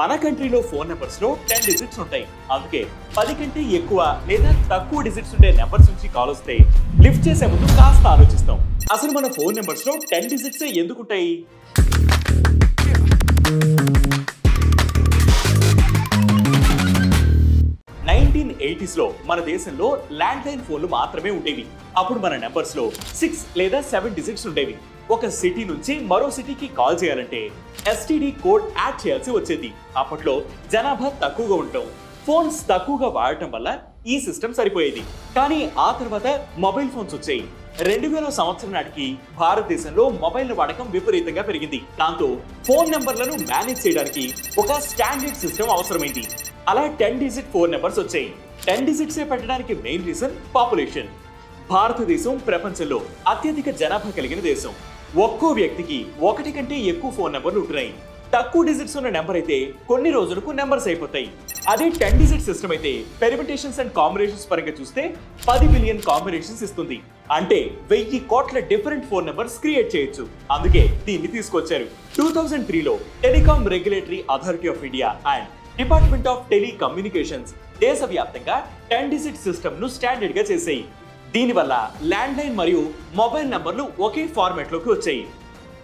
మన కంట్రీలో ఫోన్ నెంబర్స్లో టెన్ డిజిట్స్ ఉంటాయి. అందుకే పది కంటే ఎక్కువ లేదా తక్కువ డిజిట్స్ ఉండే నెంబర్స్ నుంచి కాల్ వస్తే లిఫ్ట్ చేసే ముందు కాస్త ఆలోచిస్తాం. అసలు మన ఫోన్ నెంబర్స్లో టెన్ డిజిట్స్ ఎందుకుంటాయి? ఎయిటీస్లో మన దేశంలో ల్యాండ్ లైన్ ఫోన్లు మాత్రమే ఉండేవి. అప్పుడు మన నెంబర్స్లో సిక్స్ లేదా సెవెన్ డిజిట్స్ ఉండేవి. ఒక సిటీ నుంచి మరో సిటీకి కాల్ చేయాలంటే ఎస్టీడీ కోడ్ యాడ్ చేయాల్సి వచ్చేది. అప్పట్లో జనాభా తక్కువగా ఉండటం ఫోన్స్ తక్కువగా వాడటం వల్ల ఈ సిస్టమ్ సరిపోయేది. కానీ ఆ తర్వాత మొబైల్ ఫోన్స్ వచ్చాయి. రెండు వేల సంవత్సరం నాటికి భారతదేశంలో మొబైల్ వాడకం విపరీతంగా పెరిగింది. దాంతో ఫోన్ నెంబర్లను మేనేజ్ చేయడానికి ఒక స్టాండర్డ్ సిస్టమ్ అవసరమైంది. అలా టెన్ డిజిట్ ఫోన్ నెంబర్స్ వచ్చాయి. టెన్ డిజిట్సే పెట్టడానికి మెయిన్ రీజన్ పాపులేషన్. భారతదేశం ప్రపంచంలో అత్యధిక జనాభా కలిగిన దేశం. ఒక్కో వ్యక్తికి ఒకటి కంటే ఎక్కువ ఫోన్ నెంబర్లు ఉంటున్నాయి. తక్కువ డిజిట్స్ ఉన్న నెంబర్ అయితే కొన్ని రోజులకు నెంబర్స్ అయిపోతాయి. అదే టెన్ డిజిట్ సిస్టమ్ అయితే పెరిమిటేషన్స్ అండ్ కాంబినేషన్స్ పరంగా చూస్తే పది బిలియన్ కాంబినేషన్స్ ఇస్తుంది. అంటే వెయ్యి కోట్ల డిఫరెంట్ ఫోన్ నెంబర్స్ క్రియేట్ చేయొచ్చు. అందుకే దీన్ని తీసుకొచ్చారు. టూ థౌజండ్ త్రీలో telecom regulatory authority of India and department of telecommunications దేశవ్యాప్తంగా టెన్ డిజిట్ సిస్టమ్ను స్టాండర్డ్గా దీనివల్ల ల్యాండ్ లైన్ మరియు మొబైల్ నంబర్లు ఒకే ఫార్మాట్లోకి వచ్చాయి.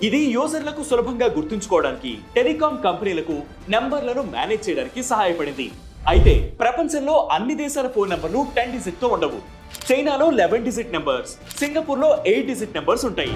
ఇది యూజర్లకు సులభంగా గుర్తుంచుకోవడానికి టెలికాం కంపెనీలకు నెంబర్లను మేనేజ్ చేయడానికి సహాయపడింది. అయితే ప్రపంచంలో అన్ని దేశాల ఫోన్ నెంబర్లు టెన్ డిజిట్తో ఉండవు. చైనాలో లెవెన్ డిజిట్ నెంబర్స్ సింగపూర్లో ఎయిట్ డిజిట్ నెంబర్స్ ఉంటాయి.